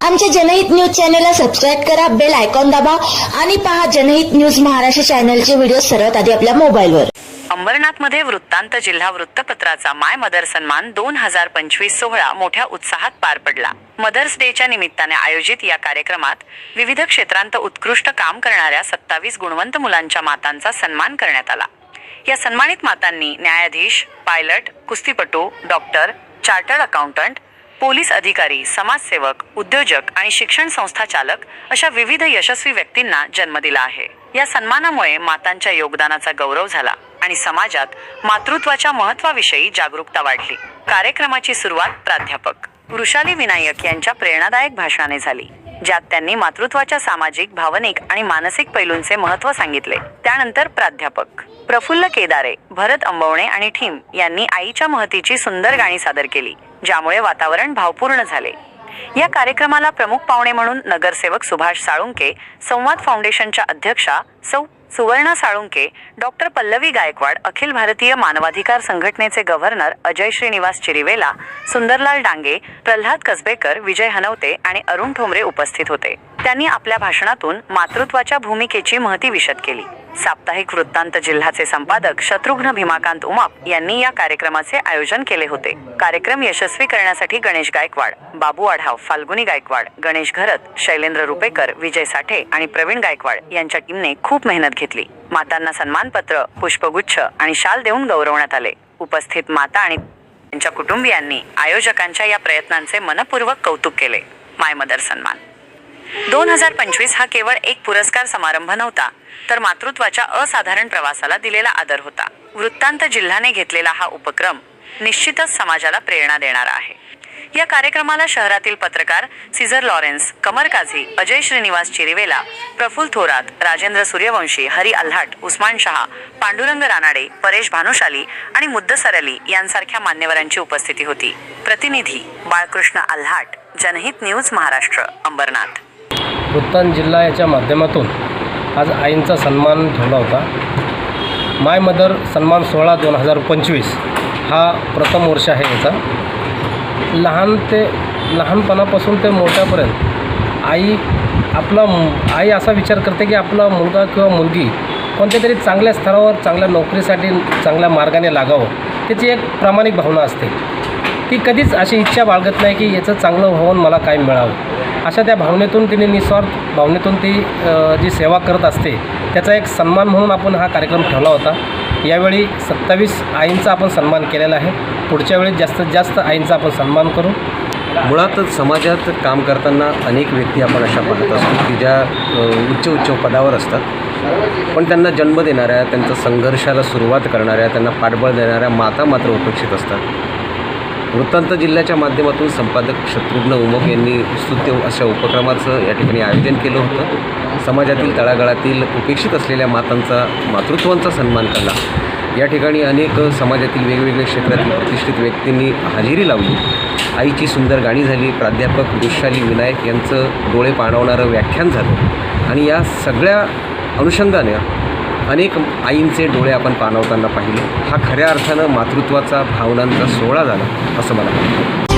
आमच्या जनहित न्यूज चॅनलला सबस्क्राईब करा बेल आयकॉन दाबा आणि पहा जनहित न्यूज महाराष्ट्र चॅनलचे व्हिडिओ सर्वात आधी आपल्या मोबाईलवर. अंबरनाथमध्ये वृत्तांत जिल्हा वृत्तपत्राचा माय मदर सन्मान दोन हजार पंचवीस सोहळा मोठ्या उत्साहात पार पडला. मदर्स डेच्या निमित्ताने आयोजित या कार्यक्रमात विविध क्षेत्रांत उत्कृष्ट काम करणाऱ्या सत्तावीस गुणवंत मुलांच्या मातांचा सन्मान करण्यात आला. या सन्मानित मातांनी न्यायाधीश पायलट कुस्तीपटू डॉक्टर चार्टर्ड अकाउंटंट पोलीस अधिकारी समाजसेवक उद्योजक आणि शिक्षण संस्था चालक अशा विविध यशस्वी व्यक्तींना जन्म दिला आहे. या सन्मानामुळे मातांच्या योगदानाचा गौरव झाला आणि समाजात मातृत्वाच्या महत्वाविषयी जागरूकता वाढली. कार्यक्रमाची सुरुवात प्राध्यापक वृषाली विनायक यांच्या प्रेरणादायक भाषणाने झाली ज्यात त्यांनी मातृत्वाच्या सामाजिक भावनिक आणि मानसिक पैलूंचे महत्त्व सांगितले. त्यानंतर प्राध्यापक प्रफुल्ल केदारे भरत अंबवणे आणि ठीम यांनी आईच्या महतीची सुंदर गाणी सादर केली. ज्यामुळे वातावरण भावपूर्ण झाले. या कार्यक्रमाला प्रमुख पाहुणे म्हणून नगरसेवक सुभाष साळुंके संवाद फाउंडेशनच्या अध्यक्षा सौ सुवर्णा साळुंके डॉक्टर पल्लवी गायकवाड अखिल भारतीय मानवाधिकार संघटनेचे गव्हर्नर अजय श्रीनिवास चिरिवेला सुंदरलाल डांगे प्रल्हाद कसबेकर विजय हनवते आणि अरुण ठोंबरे उपस्थित होते. त्यांनी आपल्या भाषणातून मातृत्वाच्या भूमिकेची महती विशद केली. साप्ताहिक वृत्तांत जिल्ह्याचे संपादक शत्रुघ्न भीमाकांत उमाप यांनी या कार्यक्रमाचे आयोजन केले होते. कार्यक्रम यशस्वी करण्यासाठी गणेश गायकवाड बाबू आढाव फाल्गुनी गायकवाड गणेश घरत शैलेंद्र रुपेकर विजय साठे आणि प्रवीण गायकवाड यांच्या टीमने खूप मेहनत घेतली. मातांना सन्मानपत्र पुष्पगुच्छ आणि शाल देऊन गौरवण्यात आले. उपस्थित माता आणि त्यांच्या कुटुंबियांनी आयोजकांच्या या प्रयत्नांचे मनपूर्वक कौतुक केले. माय मदर सन्मान. दोन हजार पंचवीस हा केवळ एक पुरस्कार समारंभ नव्हता तर मातृत्वाच्या असाधारण प्रवासाला दिलेला आदर होता. वृत्तांत जिल्ह्याने घेतलेला हा उपक्रम निश्चितच समाजाला प्रेरणा देणारा आहे. या कार्यक्रमाला शहरातील पत्रकार सिझर लॉरेन्स कमर काझी अजय श्रीनिवास चिरिवेला प्रफुल थोरात राजेंद्र सूर्यवंशी हरी अल्हाट उस्मान शहा पांडुरंग रानाडे परेश भानुशाली आणि मुद्दसर अली यांसारख्या मान्यवरांची उपस्थिती होती. प्रतिनिधी बाळकृष्ण अल्हाट जनहित न्यूज महाराष्ट्र अंबरनाथ. वृत्तांत जिल्हा याच्या माध्यमातून आज आईंचा सन्मान ठेवला होता. माय मदर सन्मान सोहळा दोन हजार पंचवीस हा प्रथम वर्ष आहे याचा. लहान ते लहानपणापासून ते मोठ्यापर्यंत आई आपला आई असा विचार करते की आपला मुलगा किंवा मुलगी कोणत्या तरी चांगल्या स्तरावर चांगल्या नोकरीसाठी चांगल्या मार्गाने लागावं त्याची एक प्रामाणिक भावना असते. ती कधीच अशी इच्छा बाळगत नाही की याचं चांगलं होऊन मला काय मिळावं. अशा त्या भावनेतून तिने निस्वार्थ भावनेतून ती जी सेवा करत असते त्याचा एक सन्मान म्हणून आपण हा कार्यक्रम ठेवला होता. यावेळी सत्तावीस आईंचा आपण सन्मान केलेला आहे. पुढच्या वेळी जास्तीत जास्त आईंचा आपण सन्मान करू. मुळातच समाजात काम करताना अनेक व्यक्ती आपण अशा पाहत असतो की ज्या उच्च उच्च पदावर असतात. पण त्यांना जन्म देणाऱ्या त्यांचा संघर्षाला सुरुवात करणाऱ्या त्यांना पाठबळ देणाऱ्या माता मात्र उपेक्षित असतात. वृत्तांत जिल्ह्याच्या माध्यमातून संपादक शत्रुघ्न उमप यांनी स्तुत्य अशा उपक्रमाचं या ठिकाणी आयोजन केलं होतं. समाजातील तळागाळातील उपेक्षित असलेल्या मातांचा मातृत्वांचा सन्मान केला. या ठिकाणी अनेक समाजातील वेगवेगळ्या क्षेत्रातील प्रतिष्ठित व्यक्तींनी हजेरी लावली. आईची सुंदर गाणी झाली प्राध्यापक वृषाली विनायक यांचं डोळे पाणवणारं व्याख्यान झालं. आणि या सगळ्या अनुषंगाने अनेक आईंचे डोळे आपण पाणवताना पाहिले. हा खऱ्या अर्थानं मातृत्वाचा भावनांचा सोहळा झाला असं मला वाटतं.